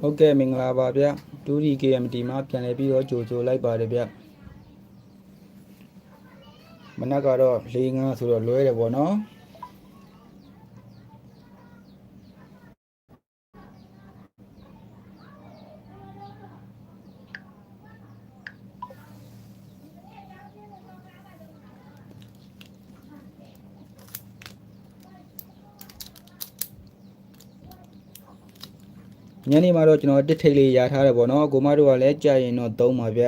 ဟုတ်ကဲ့မင်္ဂလာပါဗျဒူဒီ KMT မှာပြန်လည်ပြီးတော့ကြိုဆိုလိုက်ပါတယ်ဗျမနက်ကတော့၄ငါဆိုတော့လွဲတယ်ပေါ့နော် ညနေမှာတော့ကျွန်တော်တစ်ထိတ်လေးရာထားတယ်ပေါ့နော်ကိုမတို့ကလည်းကြာရင်တော့သုံးပါဗျ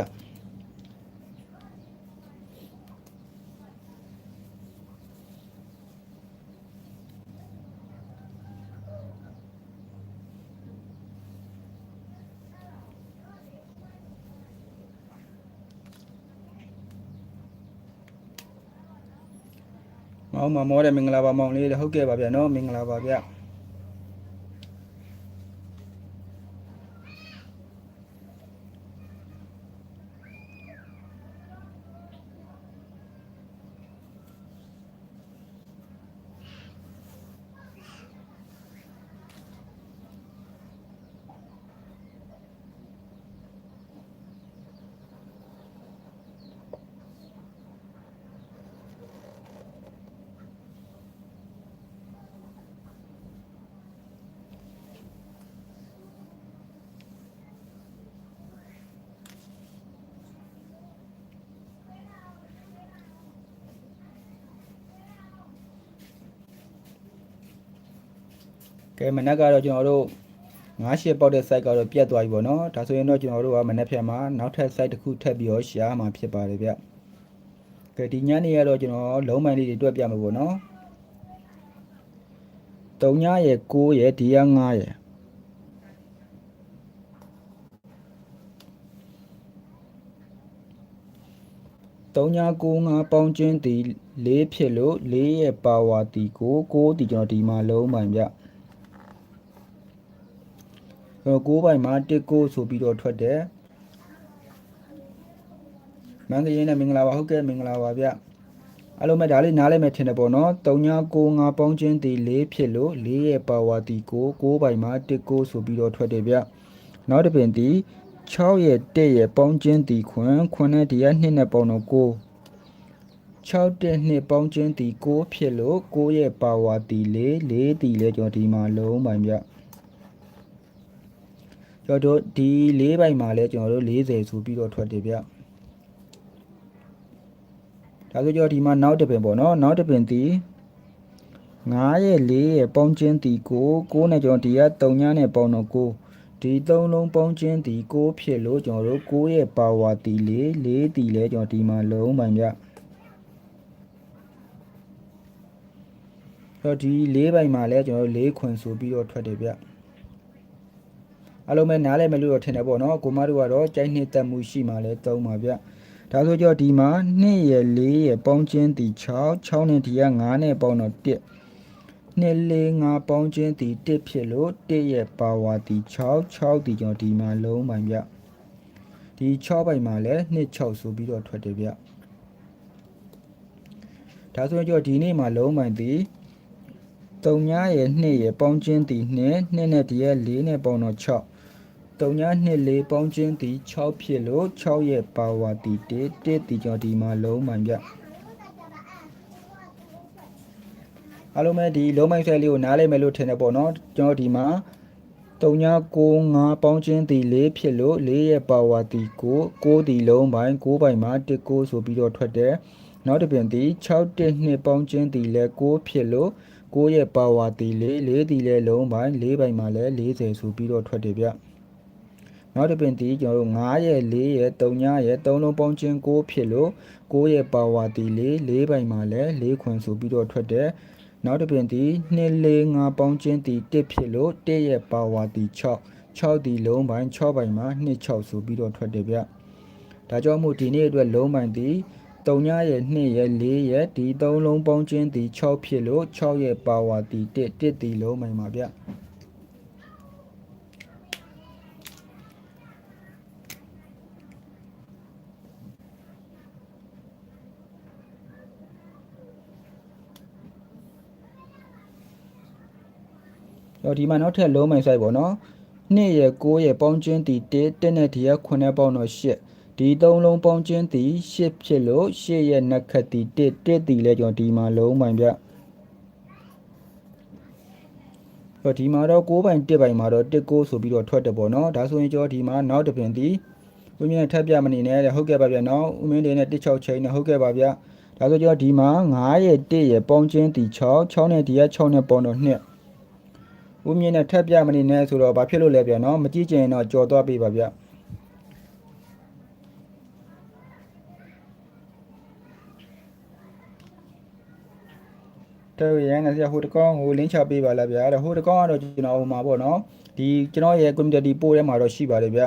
မောင်မမောတဲ့မင်္ဂလာပါမောင်လေးဟုတ်ကဲ့ပါဗျာနော်မင်္ဂလာပါဗျာ ကဲမနက်ကတော့ကျွန်တော်တို့ငါးရှစ်ပေါက်တဲ့ site ကတော့ပြတ်သွားပြီပေါ့နော်ဒါဆိုရင်တော့ကျွန်တော်တို့ကမနက်ဖြန်မှာနောက်ထပ် site တစ်ခုထပ်ပြီးတော့ရှားမှာဖြစ်ပါတယ်ဗျကဲဒီညနေကတော့ကျွန်တော်လုံးမိုင်းလေးတွေတွက်ပြမှာပေါ့နော်3ညရဲ့6ရဲ့ဒီက9ရဲ့3ည9 9ပေါင်းချင်းဒီ4ဖြစ်လို့4ရဲ့ပါဝါတီကို6ဒီကျွန်တော်ဒီမှာလုံးမိုင်းဗျ အဲ့တော့6ပိုင်မှာ1 9ဆိုပြီးတော့ထွက်တယ်မင်္ဂလာနဲ့မင်္ဂလာပါဟုတ်ကဲ့မင်္ဂလာပါဗျအားလုံးပဲဒါလေးနားလဲမယ်ထင်တယ်ပေါ့နော်3ည9 9ပေါင်းချင်းဒီ4ဖြစ်လို့4ရဲ့ပါဝါတီကို6ပိုင်မှာ1 9ဆိုပြီးတော့ထွက်တယ်ဗျနောက်တစ်ပင်ဒီ6ရဲ့1ရဲ့ပေါင်းချင်းဒီခွန်းခွန်းနဲ့ဒီက2နဲ့ပေါင်းတော့9 6တဲ့နှစ်ပေါင်းချင်းတီ6ဖြစ်လို့6ရဲ့ပါဝါတီ4 4တီလဲကျွန်တော်ဒီမှာလုံးပိုင်ဗျ ကျွန်တော်တို့ဒီ4ပိုင်မှာလဲကျွန်တော်တို့40ဆိုပြီးတော့ထွက်တယ်ဗျဒါဆိုကျွန်တော်ဒီမှာနောက်တစ်ပင်ပေါ့နော်နောက်တစ်ပင်တီ9ရဲ့4ရဲ့ပေါင်းချင်းတီ6 6နဲ့ကျွန်တော်ဒီက3ညနဲ့ပေါင်းတော့9ဒီ3လုံးပေါင်းချင်းတီ6ဖြစ်လို့ကျွန်တော်တို့6ရဲ့ပါဝါတီ4 4တီလဲကျွန်တော်ဒီမှာလုံးပိုင်ဗျတော့ဒီ၄ပိုင်မှာလဲကျွန်တော်တို့၄ခွင်ဆိုပြီးတော့ထွက်တယ်ဗျ အလုံးမဲ့နားလဲမလို့တော့ထင်တယ်ပေါ့နော်ကိုမတို့ကတော့ကြိုက်နှစ်သက်မှုရှိမှလဲသုံးပါဗျဒါဆိုကြောဒီမှာ2ရယ်4ရယ်ပေါင်းချင်းတီ6 6နဲ့ဒီက9နဲ့ပေါင်းတော့1 2 4 5ပေါင်းချင်းတီ1ဖြစ်လို့1ရဲ့ပါဝါတီ6 6တီကျွန်တော်ဒီမှာလုံးပိုင်ဗျဒီ6ပိုင်မှာလဲ2 6ဆိုပြီးတော့ထွက်တယ်ဗျဒါဆိုကြောဒီနေ့မှာလုံးပိုင်တီ3ညရဲ့2ရဲ့ပေါင်းချင်းတီ2 2နဲ့ဒီရဲ့4နဲ့ပေါင်းတော့6 3ည2 4ပေါင်းချင်းတီ6ဖြစ်လို့6ရဲ့ပါဝါတီ1 1တီကျော်ဒီမှာလုံးမှန်ပြအားလုံးပဲဒီလုံးမိုက်ဆဲလေးကိုနားလဲမယ်လို့ထင်တယ်ပေါ့နော်ကျွန်တော်ဒီမှာ3ည9 5ပေါင်းချင်းတီ4ဖြစ်လို့4ရဲ့ပါဝါတီ9 9တီလုံးပိုင်း9ပိုင်းမှာ1 9ဆိုပြီးတော့ထွက်တယ်နောက်တစ်ပြင်တီ6 1 2ပေါင်းချင်းတီလဲ9ဖြစ်လို့9ရဲ့ပါဝါတီ4 4တီလဲလုံးပိုင်း4ပိုင်းမှာလဲ40ဆိုပြီးတော့ထွက်တယ်ဗျ နောက်တစ်ပင်တီကျွန်တော်တို့9ရဲ့4ရဲ့3ညရဲ့3လုံးပေါင်းချင်း9ဖြစ်လို့9ရဲ့ပါဝါတီ4 4ပိုင်းမှာလဲ4ခွန်ဆိုပြီးတော့ထွက်တယ်နောက်တစ်ပင်တီ2 4 5ပေါင်းချင်းတီ1ဖြစ်လို့1ရဲ့ပါဝါတီ6 6တီလုံးပိုင်း6ပိုင်းမှာ2 6ဆိုပြီးတော့ထွက်တယ်ဗျဒါကြောင့်မို့ဒီနေ့အတွက်လုံးပိုင်းတီ3ညရဲ့2ရဲ့4ရဲ့ဒီ3လုံးပေါင်းချင်းတီ6ဖြစ်လို့6ရဲ့ပါဝါတီ1 1တီလုံးပိုင်းပါဗျ တော့ဒီမှာနောက်ထပ်လုံးမိုင်ဆိုင်ပေါ့နော်2ရဲ့9ရဲ့ပေါင်းချင်းတီ1တက်နဲ့ဒီက9နဲ့ပေါင်းတော့8ဒီသုံးလုံးပေါင်းချင်းတီ8ဖြစ်လို့8ရဲ့နှက်ခတ်တီ1တက်တီလဲကျွန်တော်ဒီမှာလုံးမိုင်ပြတော့ဒီမှာတော့6ပိုင်1ပိုင်မှာတော့1 9ဆိုပြီးတော့ထွက်တယ်ပေါ့နော်ဒါဆိုရင်ကျွန်တော်ဒီမှာနောက်တစ်ပင်တီဦးမင်းနဲ့ထပ်ပြမနေနဲ့တဲ့ဟုတ်ကဲ့ပါဗျာနော်ဦးမင်းလေးနဲ့16ချိန်နဲ့ဟုတ်ကဲ့ပါဗျာဒါဆိုကျွန်တော်ဒီမှာ9ရဲ့1ရဲ့ပေါင်းချင်းတီ6 6နဲ့ဒီက6နဲ့ပေါင်းတော့2 ဦးမြင့်နဲ့ထပ်ပြမနေနဲ့ဆိုတော့ဘာဖြစ်လို့လဲဗျာနော်မကြည့်ချင်ရင်တော့ကြော်သွားပေးပါဗျာတော်ရန်နဲ့ဆရာဟိုတကောင်းကိုလင်းချပေးပါလားဗျာတဲ့ဟိုတကောင်းကတော့ကျွန်တော်ဟိုမှာပေါ့နော်ဒီကျွန်တော်ရဲ့ community ပို့ထဲမှာတော့ရှိပါတယ်ဗျာ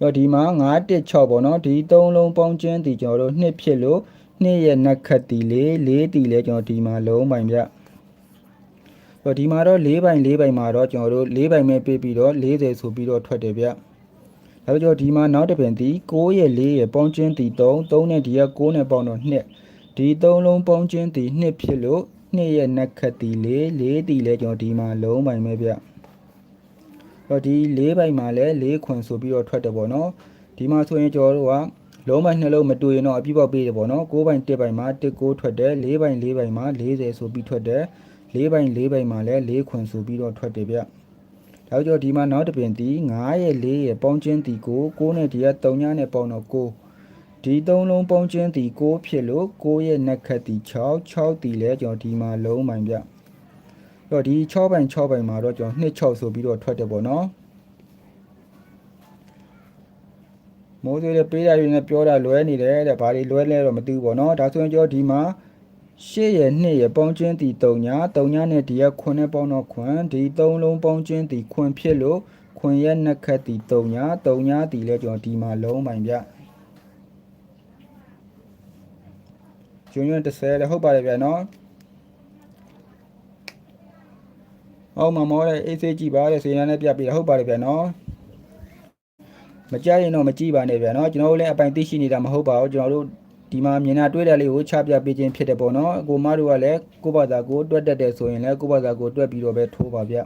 တော့ဒီမှာ916ပေါ့နော်ဒီ3လုံးပေါင်းချင်းဒီကျွန်တော်တို့နှစ်ဖြစ်လို့နှစ်ရဲ့နှက်ခတ်တီလေးလေးတီလဲကျွန်တော်ဒီမှာလုံးပိုင်ဗျာ တော့ဒီမှာတော့၄ပိုင်၄ပိုင်မှာတော့ကျွန်တော်တို့၄ပိုင်ပဲပေးပြီးတော့40ဆိုပြီးတော့ထွက်တယ်ဗျ။ဒါကြောင့်ဒီမှာနောက်တစ်ပင်ဒီ6ရဲ့4ရဲ့ပေါင်းချင်းဒီ3 3နဲ့ဒီက6နဲ့ပေါင်းတော့2ဒီ3လုံးပေါင်းချင်းဒီ2ဖြစ်လို့2ရဲ့နှက်ခတ်ဒီ4 4ဒီလဲကျွန်တော်ဒီမှာလုံးပိုင်ပဲဗျ။တော့ဒီ၄ပိုင်မှာလဲ၄ခွန်ဆိုပြီးတော့ထွက်တယ်ပေါ့နော်။ဒီမှာဆိုရင်ကျွန်တော်တို့ကလုံးပိုင်နှလုံးမတူရင်တော့အပြည့်ပေါက်ပေးတယ်ပေါ့နော်။6ပိုင်1ပိုင်မှာ1 6ထွက်တယ်4ပိုင်4ပိုင်မှာ40ဆိုပြီးထွက်တယ်။ ၄ပိုင်၄ပိုင်မှာလည်း၄ခွန်ဆိုပြီးတော့ထွက်တယ်ဗျ။ဒါကြောင့်ဒီမှာနောက်တစ်ပင်တီ9ရဲ့4ရဲ့ပေါင်းချင်းတီကို6နဲ့ဒီက3ညနဲ့ပေါင်းတော့9ဒီသုံးလုံးပေါင်းချင်းတီ6ဖြစ်လို့6ရဲ့နှက်ခတ်တီ6 6တီလဲကျွန်တော်ဒီမှာလုံးပိုင်ဗျ။တော့ဒီ6ပိုင်6ပိုင်မှာတော့ကျွန်တော်2 6ဆိုပြီးတော့ထွက်တယ်ပေါ့နော်။မိုးစိုးတဲ့ပေးတာတွေနဲ့ပြောတာလွဲနေတယ်တဲ့ဘာတွေလွဲလဲတော့မသိဘူးပေါ့နော်ဒါဆိုရင်ကျွန်တော်ဒီမှာ ရှစ်ရဲ့နှစ်ရဲ့ပေါင်းချင်းတီ3ညာ3ညာနဲ့ဒီကခွန်းနဲ့ပေါင်းတော့ခွန်းဒီ3လုံးပေါင်းချင်းတီခွန်းဖြစ်လို့ခွန်းရဲ့နှစ်ခတ်တီ3ညာ3ညာတီလဲကျွန်တော်ဒီမှာလုံးပိုင်ဗျကျွန်းကျွန်း30လည်းဟုတ်ပါတယ်ဗျာနော်ဟုတ်မှာမောတဲ့အေးစေးကြည့်ပါတဲ့စေရန်နဲ့ပြပြီးဟုတ်ပါတယ်ဗျာနော်မကြရင်တော့မကြည့်ပါနဲ့ဗျာနော်ကျွန်တော်တို့လည်းအပိုင်သိရှိနေတာမဟုတ်ပါဘူးကျွန်တော်တို့ ဒီမှာမြင်တာတွေ့တာလေးကိုချပြပေးခြင်းဖြစ်တယ်ပေါ့နော်ကိုမတို့ကလည်းကိုယ့်ဘာသာကိုတွက်တက်တယ်ဆိုရင်လည်းကိုယ့်ဘာသာကိုတွက်ပြီးတော့ပဲထိုးပါဗျ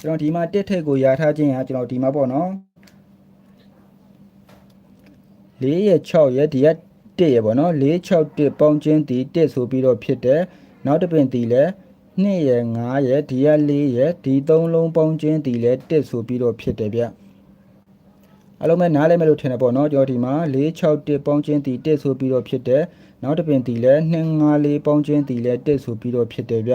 ကျွန်တော်ဒီမှာတစ်ထိတ်ကိုရာထားခြင်းဟာကျွန်တော်ဒီမှာပေါ့နော်4ရဲ့6ရဲ့ဒီက1ရဲ့ပေါ့နော်4 6 1ပေါင်းခြင်းဒီ1ဆိုပြီးတော့ဖြစ်တယ်နောက်တစ်ပင်ဒီလည်း 2ရယ်5ရယ်ဒီက4ရယ်ဒီ3လုံးပေါင်းချင်းဒီလဲ1ဆိုပြီးတော့ဖြစ်တယ်ဗျအလုံးမဲ့နားလဲမဲ့လို့ထင်တယ်ပေါ့နော်ကျွန်တော်ဒီမှာ4 6 1ပေါင်းချင်းဒီ1ဆိုပြီးတော့ဖြစ်တယ်နောက်တစ်ပင်ဒီလဲ2 5 4ပေါင်းချင်းဒီလဲ1ဆိုပြီးတော့ဖြစ်တယ်ဗျ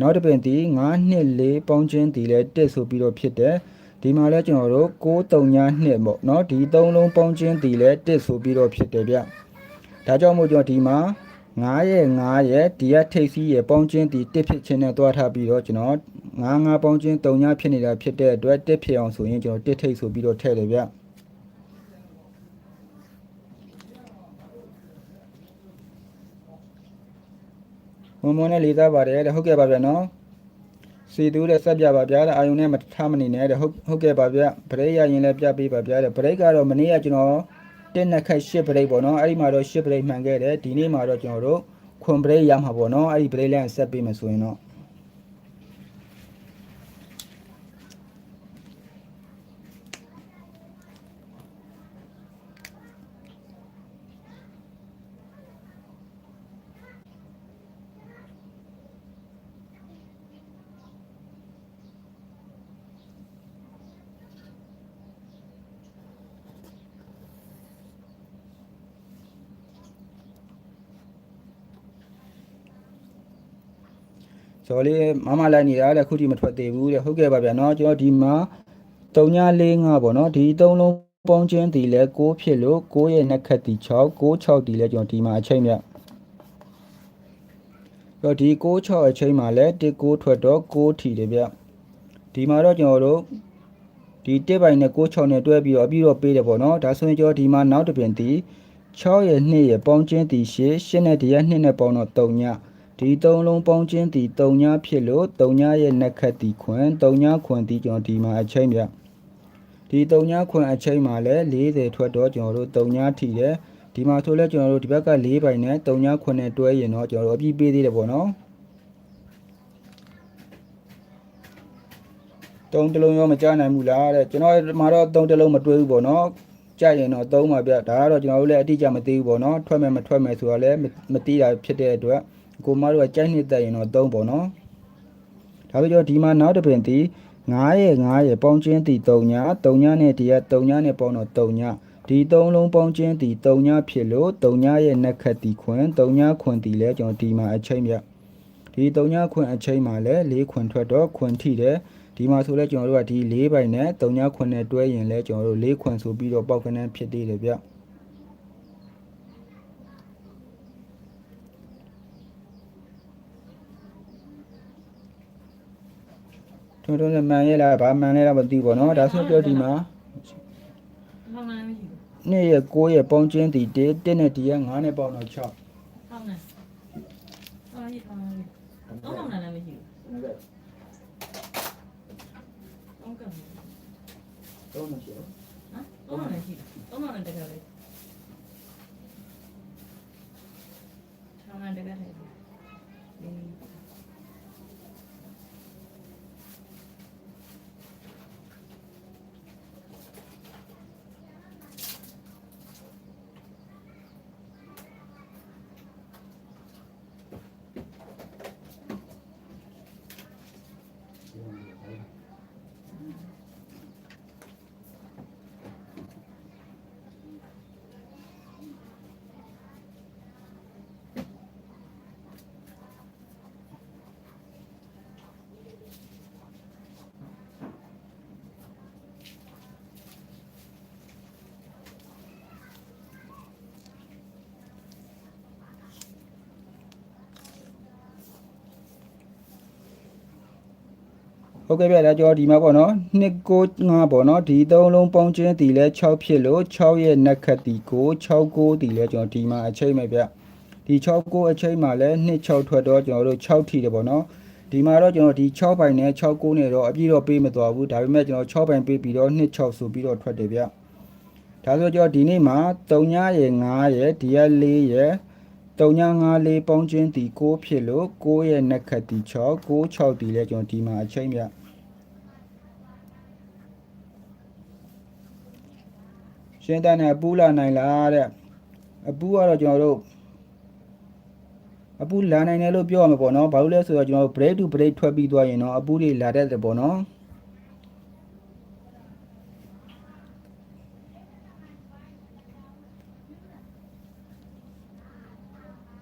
နောက်တစ်ပင်ဒီ9 2 4ပေါင်းချင်းဒီလဲ1ဆိုပြီးတော့ဖြစ်တယ်ဒီမှာလဲကျွန်တော်တို့6 3ည2ပေါ့နော်ဒီ3လုံးပေါင်းချင်းဒီလဲ1ဆိုပြီးတော့ဖြစ်တယ်ဗျဒါကြောင့်မို့ကျွန်တော်ဒီမှာ 9ရဲ့9ရဲ့ဒီကထိပ်စီးရဲ့ပေါင်းချင်းဒီတစ်ဖြစ်ချင်းနဲ့တွားထားပြီးတော့ကျွန်တော်9 9ပေါင်းချင်း3ညဖြစ်နေတာဖြစ်တဲ့အတွက်တစ်ဖြစ်အောင်ဆိုရင်ကျွန်တော်တစ်ထိပ်ဆိုပြီးတော့ထည့်တယ်ဗျမမနဲ့လေးသားပါတယ်တဲ့ဟုတ်ကဲ့ပါဗျာနော်စီတူးတဲ့ဆက်ပြပါဗျာတဲ့အာယုံနဲ့မထားမနေနဲ့တဲ့ဟုတ်ဟုတ်ကဲ့ပါဗျာဗရိတ်ရရင်လည်းပြပေးပါဗျာတဲ့ဗရိတ်ကတော့မနေ့ကကျွန်တော် တက်နှစ်ခက်ရှစ်ပရိတ်ပေါ့နော်အဲ့ဒီမှာတော့ရှစ်ပရိတ်မှန်ခဲ့တယ်ဒီနေ့မှာတော့ကျွန်တော်တို့ခွန်ပရိတ်ရမှာပေါ့နော်အဲ့ဒီပရိတ်လည်းဆက်ပေးမယ်ဆိုရင်တော့ ဇော်လေးမမလိုက်နေတာတဲ့ခုထိမထွက်သေးဘူးတဲ့ဟုတ်ကဲ့ပါဗျာနော်ကျွန်တော်ဒီမှာ3945ပေါ့နော်ဒီ3လုံးပေါင်းချင်းဒီလဲ6ဖြစ်လို့6ရဲ့နှက်ခတ်ဒီ6 6 6ဒီလဲကျွန်တော်ဒီမှာအချိန်မြတော့ဒီ6 6အချိန်မှာလဲ1 6ထွက်တော့6ထီတယ်ဗျဒီမှာတော့ကျွန်တော်တို့ဒီ1ပိုင်နဲ့6 6နဲ့တွဲပြီးတော့အပြီးတော့ပေးတယ်ပေါ့နော်ဒါဆိုရင်ကျွန်တော်ဒီမှာနောက်တစ်ပြင်ဒီ6ရဲ့2ရဲ့ပေါင်းချင်းဒီ8 8နဲ့ဒီရဲ့2နဲ့ပေါင်းတော့3ည ဒီသုံးလုံးပေါင်းချင်းဒီ3ညဖြစ်လို့3ညရဲ့နှက်ခတ်ဒီခွန်3ညခွန်ဒီကျွန်တော်ဒီမှာအချိန်ပြဒီ3ညခွန်အချိန်မှာလဲ40ထွက်တော့ကျွန်တော်တို့3ညထိတယ်ဒီမှာဆိုလဲကျွန်တော်တို့ဒီဘက်က၄ပိုင်နဲ့3ည9နဲ့တွဲရင်တော့ကျွန်တော်တို့အပြည့်ပေးသေးတယ်ပေါ့နော်တုံးတစ်လုံးရောမကြားနိုင်ဘူးလားတဲ့ကျွန်တော်မှာတော့တုံးတစ်လုံးမတွဲဘူးပေါ့နော်ကြရင်တော့သုံးပါဗျဒါကတော့ကျွန်တော်တို့လည်းအတိအကျမသိဘူးပေါ့နော်ထွက်မယ်မထွက်မယ်ဆိုတော့လည်းမသိတာဖြစ်တဲ့အတွက် ကိုမတို့ကကြိုက်နှစ်သက်ရင်တော့သုံးပေါ့နော်ဒါပေမဲ့ဒီမှာနောက်တစ်ပင်ဒီ9ရဲ့9ရဲ့ပေါင်းချင်းတီ3ည3ညနဲ့ဒီက3ညနဲ့ပေါင်းတော့3ညဒီသုံးလုံးပေါင်းချင်းတီ3ညဖြစ်လို့3ညရဲ့နက်ခတ်တီခွင်3ညခွင်တီလဲကျွန်တော်ဒီမှာအချိန်ပြဒီ3ညခွင်အချိန်မှာလဲ4ခွင်ထွက်တော့ခွင်ထိတယ်ဒီမှာဆိုလဲကျွန်တော်တို့ကဒီ၄ပိုင်နဲ့3ညခွင်နဲ့တွဲရင်လဲကျွန်တော်တို့၄ခွင်ဆိုပြီးတော့ပေါက်ကနန်းဖြစ်သေးတယ်ဗျ ထွန်းထွန်းနဲ့မှန်ရဲ့လားဗာမှန်လဲတော့မသိဘူးပေါ့နော်ဒါဆိုပြောဒီမှာဟောင်းနိုင်မရှိဘူးနှစ်ရဲ့9ရဲ့ပေါင်းချင်းတီ1 1နဲ့ဒီက9နဲ့ပေါင်းတော့6ဟောင်းနိုင်အာရီအာရီတော့ဟောင်းနိုင်လည်းမရှိဘူးတော့ကံတော့မရှိဟမ်တော့ဟောင်းနိုင်ရှိတယ်တော့ဟောင်းနိုင်တကယ်လေချောင်းနိုင်တကယ်လေ ဟုတ်ကဲ့ဗျဒါကြောဒီမှာပေါ့နော်2 9 5ပေါ့နော်ဒီသုံးလုံးပေါင်းချင်းတီလဲ6ဖြစ်လို့6ရဲ့နက်ခတ်တီကို6 9တီလဲကျွန်တော်ဒီမှာအချိန်မဲ့ဗျဒီ6 9အချိန်မှာလဲ2 6ထွက်တော့ကျွန်တော်တို့6ထီတယ်ပေါ့နော်ဒီမှာတော့ကျွန်တော်ဒီ6ပိုင်နဲ့6 9နဲ့တော့အပြည့်တော့ပေးမသွားဘူးဒါပေမဲ့ကျွန်တော်6ပိုင်ပေးပြီးတော့2 6ဆိုပြီးတော့ထွက်တယ်ဗျဒါဆိုကျွန်တော်ဒီနေ့မှာ3ညရဲ့9ရဲ့ဒီက4ရဲ့3ည5 4ပေါင်းချင်းတီ6ဖြစ်လို့6ရဲ့နက်ခတ်တီ6 6 6တီလဲကျွန်တော်ဒီမှာအချိန်ဗျ ရှင်းတန်းနဲ့အပူလာနိုင်လားတဲ့အပူကတော့ကျွန်တော်တို့အပူလာနိုင်တယ်လို့ပြောရမှာပေါ့နော်ဘာလို့လဲဆိုတော့ကျွန်တော်တို့ break to break ထွက်ပြီးသွားရင်တော့အပူတွေလာတတ်တယ်ပေါ့နော်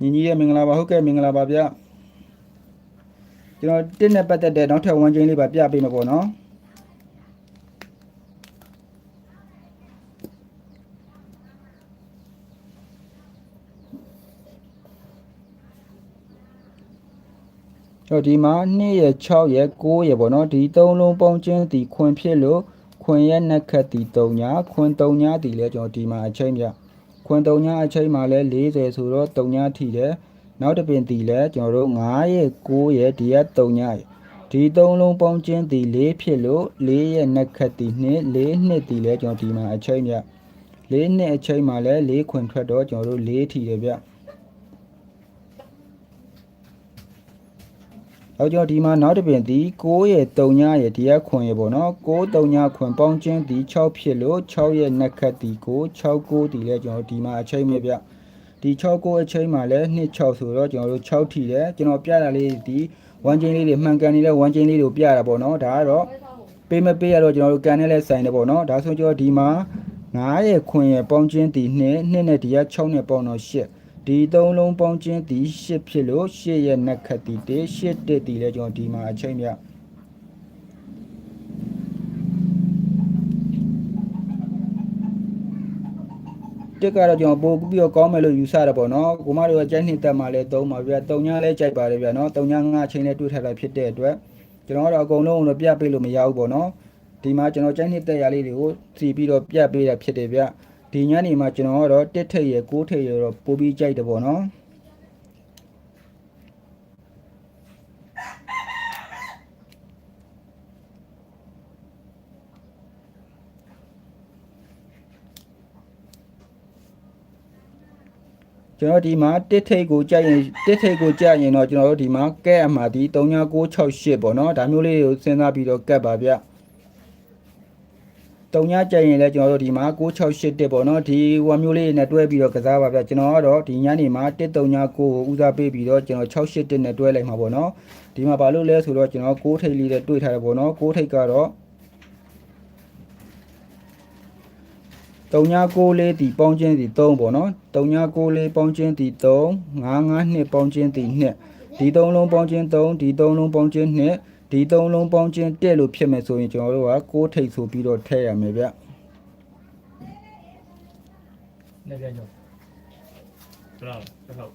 ညီညီရဲ့မင်္ဂလာပါဟုတ်ကဲ့မင်္ဂလာပါဗျကျွန်တော်တင်းနဲ့ပတ်သက်တဲ့နောက်ထပ်ဝမ်းချင်းလေးပါပြပေးမှာပေါ့နော် တော့ဒီမှာ2ရဲ့6ရဲ့9ရဲ့ပေါ့နော်ဒီသုံးလုံးပေါင်းချင်းဒီခွင်ဖြစ်လို့ခွင်ရဲ့နက်ခတ်ဒီ3ညာခွင်3ညာဒီလဲကျွန်တော်ဒီမှာအချိန်ပြခွင်3ညာအချိန်မှာလဲ40ဆိုတော့3ညာထိတယ်နောက်တစ်ပင်ဒီလဲကျွန်တော်တို့9ရဲ့9ရဲ့ဒီက3ညာဒီသုံးလုံးပေါင်းချင်းဒီ4ဖြစ်လို့4ရဲ့နက်ခတ်ဒီ2 4နှစ်ဒီလဲကျွန်တော်ဒီမှာအချိန်ပြ4နှစ်အချိန်မှာလဲ4ခွင်ထွက်တော့ကျွန်တော်တို့4ထီတယ်ဗျ နောက်ကျော်ဒီမှာနောက်တစ်ပင်ဒီ6ရဲ့3ညရဲ့ဒီကခွန်ရဲ့ပေါ့နော်6 3ညခွန်ပေါင်းချင်းဒီ6ဖြစ်လို့6ရဲ့နက်ခတ်ဒီကို6 9ဒီလဲကျွန်တော်ဒီမှာအချိန်မြပြဒီ6 9အချိန်မှာလဲ2 6ဆိုတော့ကျွန်တော်တို့6ထီတယ်ကျွန်တော်ပြတာလေးဒီဝမ်းချင်းလေးတွေမှန်ကန်နေတဲ့ဝမ်းချင်းလေးတွေကိုပြတာပေါ့နော်ဒါကတော့ပေးမပေးရတော့ကျွန်တော်တို့ကန်နဲ့လဲဆိုင်တယ်ပေါ့နော်ဒါဆိုကျွန်တော်ဒီမှာ9ရဲ့ခွန်ရဲ့ပေါင်းချင်းဒီ2 2နဲ့ဒီက6နဲ့ပေါင်းတော့8 ဒီသုံးလုံးပေါင်းချင်းဒီ8ဖြစ်လို့8ရဲ့နက်ခတ်ဒီ1 8တက်ဒီလဲကျွန်တော်ဒီမှာအချိန်မြတက်ကတော့ကျွန်တော်ပို့ပြီးတော့ကောင်းမယ်လို့ယူဆတာပေါ့နော်ကိုမတို့ကကြိုက်နှစ်တက်မှလည်းသုံးပါဗျာတုံညာလည်းကြိုက်ပါတယ်ဗျာနော်တုံညာငါအချိန်နဲ့တွေ့ထားတာဖြစ်တဲ့အတွက်ကျွန်တော်ကတော့အကုန်လုံးတော့ပြပေးလို့မရဘူးပေါ့နော်ဒီမှာကျွန်တော်ကြိုက်နှစ်တက်ရလေးတွေကိုစီပြီးတော့ပြပေးတာဖြစ်တယ်ဗျ ဒီညနေမှာကျွန်တော်ကတော့တက်ထိတ်ရယ်ကိုးထိတ်ရယ်တော့ပို့ပြီးကြိုက်တယ်ပေါ့နော်ကျွန်တော်ဒီမှာတစ်ထိတ်ကိုကြက်ရင်တစ်ထိတ်ကိုကြက်ရင်တော့ကျွန်တော်တို့ဒီမှာကဲအမှာဒီ3968ပေါ့နော်ဒါမျိုးလေးကိုစဉ်းစားပြီးတော့ကတ်ပါဗျ တုံညကြက်ရင်လည်းကျွန်တော်တို့ဒီမှာ668တက်ပေါ့နော်ဒီဟိုမျိုးလေးနဲ့တွဲပြီးတော့ကစားပါဗျကျွန်တော်ကတော့ဒီညနေမှာ139ကိုဦးစားပေးပြီးတော့ကျွန်တော်68တက်နဲ့တွဲလိုက်မှာပေါ့နော်ဒီမှာဘာလို့လဲဆိုတော့ကျွန်တော်6ထိတ်လေးနဲ့တွေ့ထားတယ်ပေါ့နော်6ထိတ်ကတော့39လေးဒီပေါင်းချင်းဒီ3ပေါ့နော်39လေးပေါင်းချင်းဒီ3 952ပေါင်းချင်းဒီ2ဒီ3လုံးပေါင်းချင်း3ဒီ3လုံးပေါင်းချင်း2 ဒီ3လုံးပေါင်းချင်းတက်လို့ဖြစ်မယ်ဆိုရင်ကျွန်တော်တို့က6ထိတ်ဆိုပြီးတော့ထည့်ရမယ်ဗျနဲ့ပြန်ကြောဘလောက်တစ်ခေါက်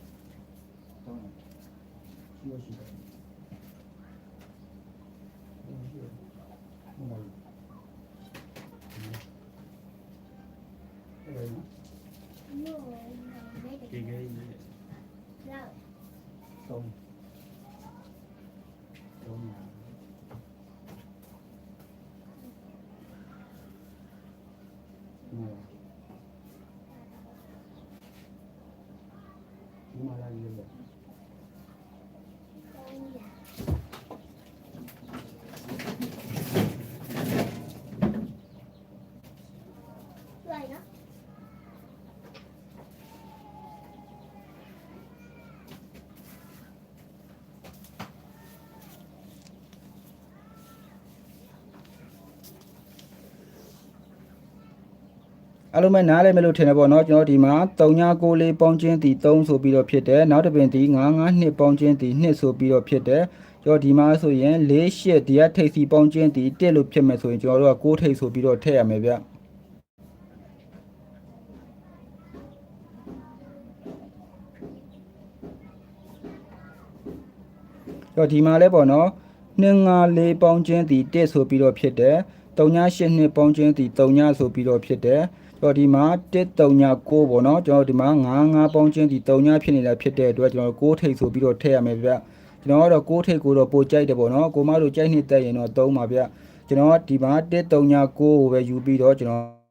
ဒီကိန်းသုံးသုံး အလုံးမဲ့နားလည်းမလို့ထင်တယ်ပေါ့နော်ကျွန်တော်ဒီမှာ39လေးပေါင်းချင်းတီ3ဆိုပြီးတော့ဖြစ်တယ်နောက်တစ်ပင်တီ952ပေါင်းချင်းတီ2ဆိုပြီးတော့ဖြစ်တယ်ကျွန်တော်ဒီမှာဆိုရင်4 8ဒီကထိပ်စီပေါင်းချင်းတီ1လို့ဖြစ်မယ်ဆိုရင်ကျွန်တော်တို့က6ထိပ်ဆိုပြီးတော့ထည့်ရမယ်ဗျကျွန်တော်ဒီမှာလဲပေါ့နော်254ပေါင်းချင်းတီ1ဆိုပြီးတော့ဖြစ်တယ်382ပေါင်းချင်းတီ3ဆိုပြီးတော့ဖြစ်တယ်ကျွန် တော်ဒီမှာ139ပေါ့နော်ကျွန်တော်ဒီမှာ95ပေါင်းချင်းဒီ3ဖြစ်နေတာဖြစ်တဲ့အတွက်ကျွန်တော်6ထိပ်ဆိုပြီးတော့ထည့်ရမယ်ဗျကျွန်တော်ကတော့6ထိပ်ကိုတော့ပိုကြိုက်တယ်ပေါ့နော်ကိုမတို့ကြိုက်နေတက်ရင်တော့3ပါဗျကျွန်တော်ဒီမှာ139ကိုပဲယူပြီးတော့ကျွန်တော်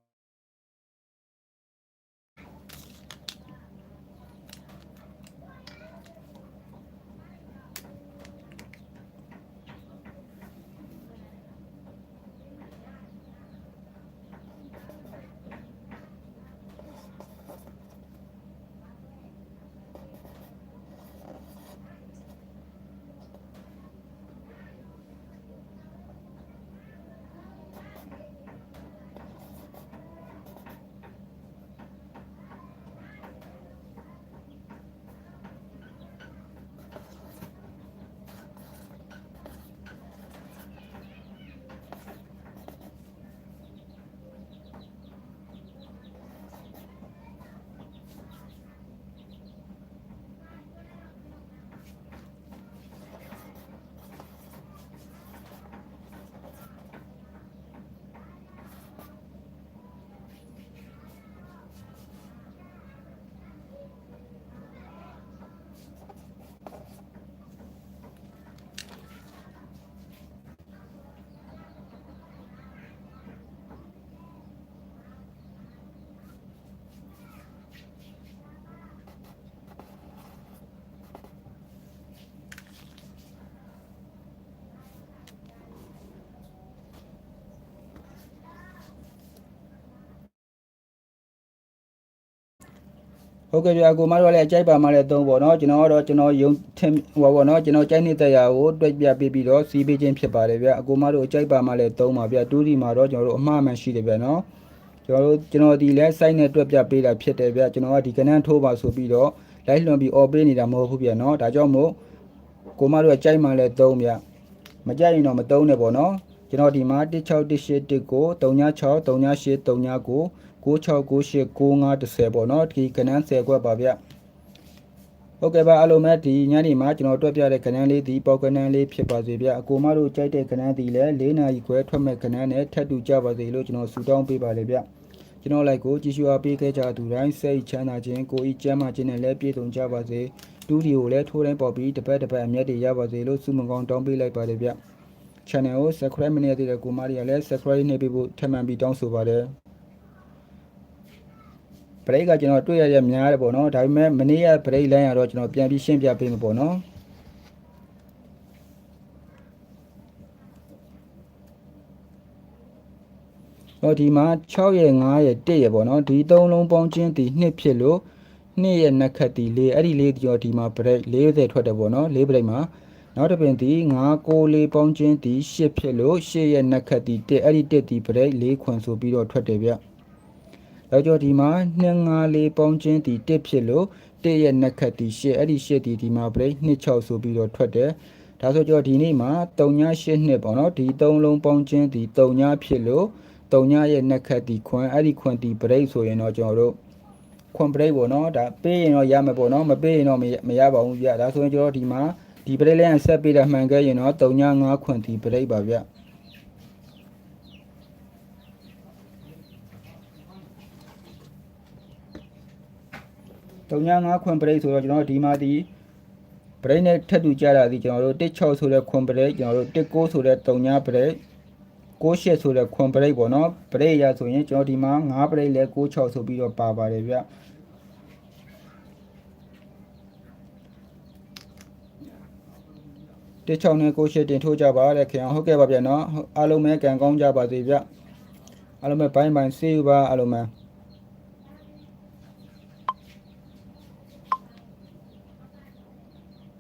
ဟုတ်ကဲ့ဗျာကိုမတို့ကလည်းအကြိုက်ပါမှလည်းသုံးပေါ့နော်ကျွန်တော်ကတော့ကျွန်တော်ယုံထင်ဟောပေါ့နော်ကျွန်တော်ကြိုက်နေတဲ့ရာကိုတွက်ပြပေးပြီးတော့စီးပေးခြင်းဖြစ်ပါတယ်ဗျာအကိုမတို့အကြိုက်ပါမှလည်းသုံးပါဗျာတူးဒီမှာတော့ကျွန်တော်တို့အမှားမှန်ရှိတယ်ဗျာနော်ကျွန်တော်တို့ကျွန်တော်ဒီလဲ site နဲ့တွက်ပြပေးတာဖြစ်တယ်ဗျာကျွန်တော်ကဒီကနန်းထိုးပါဆိုပြီးတော့လိုက်လွန်ပြီး off ပေးနေတာမဟုတ်ဘူးဗျာနော်ဒါကြောင့်မို့ကိုမတို့ကကြိုက်မှလည်းသုံးဗျာမကြိုက်ရင်တော့မသုံးနဲ့ပေါ့နော်ကျွန်တော်ဒီမှာ16181ကို36 38 39 96989510ပေါ့နော်ဒီကနန်း10ခွက်ပါဗျဟုတ်ကဲ့ပါအားလုံးပဲဒီညနေမှာကျွန်တော်တွက်ပြတဲ့ကနန်းလေးဒီပေါက်ကနန်းလေးဖြစ်ပါစေဗျအကိုမတို့ကြိုက်တဲ့ကနန်းဒီလည်း၄နာရီခွဲထွက်မဲ့ကနန်းနဲ့ထပ်တူကြပါစေလို့ကျွန်တော်ဆုတောင်းပေးပါလေဗျကျွန်တော်လိုက်ကိုကြည့်ရှုအားပေးခဲ့ကြသူတိုင်းစိတ်ချမ်းသာခြင်းကိုယ်ဤကျမ်းမာခြင်းနဲ့လည်းပြည့်စုံကြပါစေတူဒီကိုလည်းထိုးတိုင်းပေါ်ပြီးတစ်ပတ်တစ်ပတ်အမျက်တွေရပါစေလို့ဆုမကောင်းတောင်းပေးလိုက်ပါတယ်ဗျ channel ကို subscribe မနေသေးတဲ့ကိုမတွေကလည်း subscribe နှိပ်ပေးဖို့ထပ်မံပြီးတောင်းဆိုပါတယ် ဘရိတ်ကကျွန်တော်တွေ့ရရများတယ်ပေါ့နော်ဒါပေမဲ့မနေ့ကဘရိတ်လိုင်းရတော့ကျွန်တော်ပြန်ပြီးရှင်းပြပေးမှာပေါ့နော်တော့ဒီမှာ6ရဲ့9ရဲ့1ရဲ့ပေါ့နော်ဒီသုံးလုံးပေါင်းချင်းဒီ2ဖြစ်လို့2ရဲ့နှစ်ခတ်ဒီ4အဲ့ဒီလေးကျော်ဒီမှာဘရိတ်40ထွက်တယ်ပေါ့နော်4ဘရိတ်မှာနောက်တစ်ပင်ဒီ9 6လေးပေါင်းချင်းဒီ8ဖြစ်လို့8ရဲ့နှစ်ခတ်ဒီ1အဲ့ဒီ1ဒီဘရိတ်4ခွန်ဆိုပြီးတော့ထွက်တယ်ဗျ နောက်ကျော်ဒီမှာ2 5လေးပေါင်းချင်းဒီ1ဖြစ်လို့1ရဲ့နှစ်ခတ်ဒီ8အဲ့ဒီ8ဒီဒီမှာဘရိတ်2 6ဆိုပြီးတော့ထွက်တယ်ဒါဆိုကျော်ဒီနေ့မှာ3ည8နှစ်ပေါ့နော်ဒီ3လုံးပေါင်းချင်းဒီ3ညဖြစ်လို့တုံညရဲ့နှက်ခတ်ဒီခွန်အဲ့ဒီခွန်ဒီဘရိတ်ဆိုရင်တော့ကျွန်တော်တို့ခွန်ဘရိတ်ပေါ့နော်ဒါပေးရင်တော့ရမယ်ပေါ့နော်မပေးရင်တော့မရမရပါဘူးဗျဒါဆိုရင်ကျွန်တော်ဒီမှာဒီဘရိတ်လေးကဆက်ပေးတာမှန်ခဲ့ရင်တော့တုံည9ခွန်ဒီဘရိတ်ပါဗျ တုံည9ခွန်ဘရိတ်ဆိုတော့ကျွန်တော်တို့ဒီမှာဒီဘရိတ်နဲ့ထပ်တူကြတာဒီကျွန်တော်တို့16ဆိုတဲ့ခွန်ဘရိတ်ကျွန်တော်တို့19ဆိုတဲ့တုံညဘရိတ်6ရှစ်ဆိုတဲ့ခွန်ပရိတ်ပေါ့နော်ပရိတ်ရဆိုရင်ကျွန်တော်ဒီမှာ9ပရိတ်လဲ66ဆိုပြီးတော့ပါပါတယ်ဗျတေချောင်းနဲ့ကိုရှစ်တင်ထိုးကြပါတဲ့ခင်အောင်ဟုတ်ကဲ့ပါဗျနော်အားလုံးပဲကံကောင်းကြပါစေဗျအားလုံးပဲဘိုင်းဘိုင်းဆေးယူပါအားလုံးပဲ